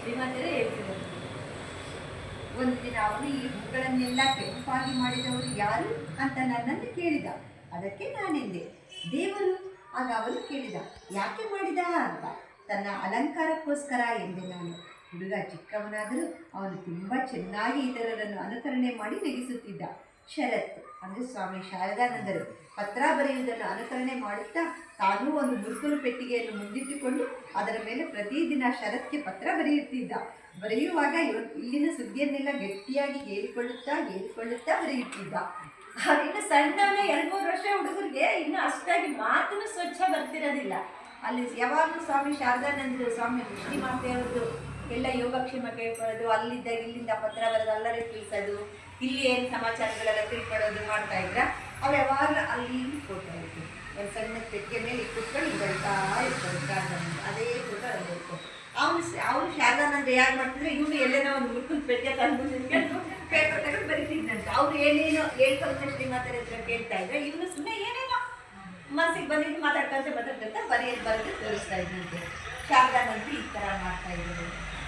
ಶ್ರೀಮಂತರೇ ಹೇಳ್ತಿದ್ದರು ಒಂದು ದಿನ ಅವನು ಈ ಹೂಗಳನ್ನೆಲ್ಲ ಕೆಂಪಾಗಿ ಮಾಡಿದವರು ಯಾರು ಅಂತ ನನ್ನನ್ನು ಕೇಳಿದ. ಅದಕ್ಕೆ ನಾನೆಂದೆ. ದೇವರು ಆಗ ಅವನು ಕೇಳಿದ, ಯಾಕೆ ಮಾಡಿದ ಅಂತ? ತನ್ನ ಅಲಂಕಾರಕ್ಕೋಸ್ಕರ ಎಂದೆ ನಾನು. ಹುಡುಗ ಚಿಕ್ಕವನಾದರೂ ಅವನು ತುಂಬ ಚೆನ್ನಾಗಿ ಇತರರನ್ನು ಅನುಕರಣೆ ಮಾಡಿ ನಗಿಸುತ್ತಿದ್ದ. ಶರತ್ ಅಂದರೆ ಸ್ವಾಮಿ ಶಾರದಾನಂದರು ಪತ್ರ ಬರೆಯುವುದನ್ನು ಅನುಕರಣೆ ಮಾಡುತ್ತಾ ತಾನೂ ಒಂದು ಮುರುಕಲು ಪೆಟ್ಟಿಗೆಯನ್ನು ಮುಂದಿಟ್ಟುಕೊಂಡು ಅದರ ಮೇಲೆ ಪ್ರತಿದಿನ ಶರತ್ಗೆ ಪತ್ರ ಬರೆಯುತ್ತಿದ್ದ. ಬರೆಯುವಾಗ ಇಲ್ಲಿನ ಸುದ್ದಿಯನ್ನೆಲ್ಲ ಗಟ್ಟಿಯಾಗಿ ಹೇಳಿಕೊಳ್ಳುತ್ತಾ ಹೇಳಿಕೊಳ್ಳುತ್ತಾ ಬರೆಯುತ್ತಿದ್ದ. ಇನ್ನು ಸಣ್ಣವನೇ ಎರಡು ಮೂರು ವರ್ಷ ಹುಡುಗರಿಗೆ ಇನ್ನು ಅಷ್ಟಾಗಿ ಮಾತನ್ನು ಸ್ವಚ್ಛ ಬರ್ತಿರೋದಿಲ್ಲ. ಅಲ್ಲಿ ಯಾವಾಗಲೂ ಸ್ವಾಮಿ ಶಾರದಾನಂದರು, ಸ್ವಾಮಿ ಕೃಷ್ಣಿ ಮಾತೆಯವ್ರದ್ದು ಎಲ್ಲ ಯೋಗಕ್ಷೇಮ ಕೇಳ್ಕೊಳ್ಳೋದು ಅಲ್ಲಿದ್ದ ಇಲ್ಲಿಂದ ಪತ್ರ ಬರೋದು ಅಲ್ಲರೇ ತಿಳಿಸೋದು, ಇಲ್ಲಿ ಏನು ಸಮಾಚಾರಗಳೆಲ್ಲ ತಿಳ್ಕೊಳ್ಳೋದು ಮಾಡ್ತಾ ಇದ್ರ? ಅವ್ರು ಯಾವಾಗಲೂ ಅಲ್ಲಿ ಕೊಡ್ತಾ ಇದ್ರು ಒಂದು ಸಣ್ಣ ಪೆಟ್ಟಿಗೆ ಮೇಲೆ ಕುತ್ಕೊಂಡು ಬರ್ತಾ ಇರ್ತಾರೆ ಶಾರದಾನಂದ ಅದೇ ಕೂಡ ಅಲ್ಲಿ ಇತ್ತು ಅವನು ಅವನು ಶಾರದಾನಂದ ಯಾರು ಮಾಡ್ತಿದ್ರೆ? ಇವನು ಎಲ್ಲೇನೋ ಒಂದು ಮುರ್ಕುಲ್ ಪೆಟ್ಟಿಗೆ ತಂದು ನಿಂತ್ಕೊಂಡು ಪೇಪರ್ ತಗೊಂಡು ಬರೀತಿದ್ದಂತೆ ಅವ್ರು ಏನೇನೋ ಹೇಳ್ಕೊಂಡು ಶ್ರೀಮಾತರ ಹತ್ರ ಕೇಳ್ತಾ ಇದ್ರೆ ಇವನು ಸುಮ್ಮನೆ ಏನೇನೋ ಮನಸ್ಸಿಗೆ ಬಂದಿದ್ದು ಮಾತಾಡ್ತಾ ಮಾತಾಡ್ತಾ ಬರೆಯೋದು ಬರೆದು ತೋರಿಸ್ತಾ ಇದ್ದಂತೆ ಶಾರದಾನಂದ ಈ ಥರ ಮಾಡ್ತಾ ಇದ್ರು